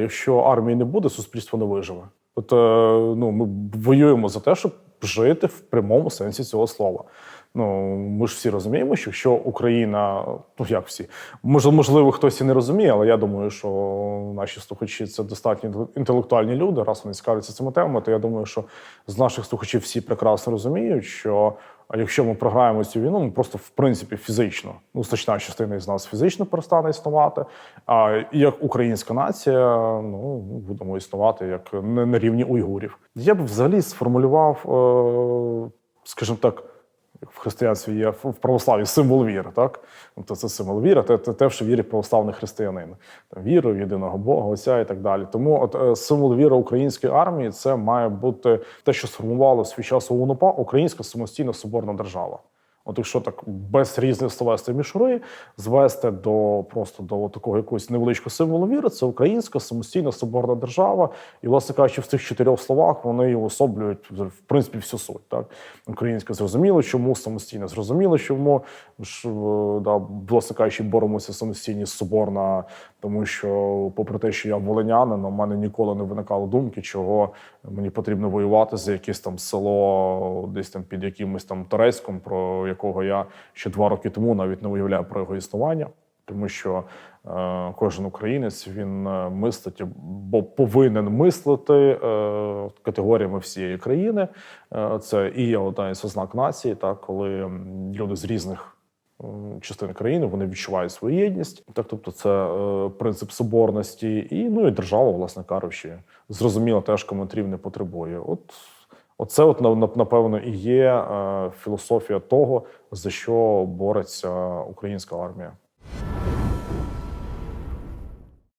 Якщо армії не буде, суспільство не виживе. От е, ну, ми воюємо за те, щоб жити в прямому сенсі цього слова. Ну ми ж всі розуміємо, що якщо Україна, ну як всі, можливо, хтось і не розуміє, але я думаю, що наші слухачі це достатньо інтелектуальні люди. Раз вони цікавляться цими темами, то я думаю, що з наших слухачів всі прекрасно розуміють, що а якщо ми програємо цю війну, ми просто в принципі фізично, ну значна частина із нас фізично перестане існувати. А як українська нація, ну будемо існувати як не на рівні уйгурів. Я б взагалі сформулював, е, скажімо так. В християнстві є в православі символ віри, так? Тобто це символ віри, те, те, що вірить православний християнин. Віру в єдиного Бога, Отця і так далі. Тому от е, символ віри української армії це має бути те, що сформувало в свій час ОУН-УПА Українська самостійна соборна держава. От якщо так без різних словесної мішури звести до просто до такого якогось невеличкого символу віри, це українська самостійна соборна держава. І, власне кажучи, в цих чотирьох словах вони уособлюють в принципі всю суть. Так, українська зрозуміло, чому самостійна зрозуміло, чому ж е, да, власне кажучи, боремося самостійність соборна, тому що, попри те, що я волинянин, у мене ніколи не виникало думки, чого мені потрібно воювати за якесь там село, десь там під якимось там Торецьком, про якого я ще два роки тому навіть не уявляю про його існування. Тому що е, кожен українець він е, мислить або повинен мислити е, категоріями всієї країни. Е, це і є одна із ознак нації, так коли люди з різних частин країни вони відчувають свою єдність. Так, тобто, це е, принцип соборності, і ну і держава, власне кажучи, зрозуміло, теж коментарів не потребує. От Оце, от на- на- напевно, і є е, філософія того, за що бореться українська армія.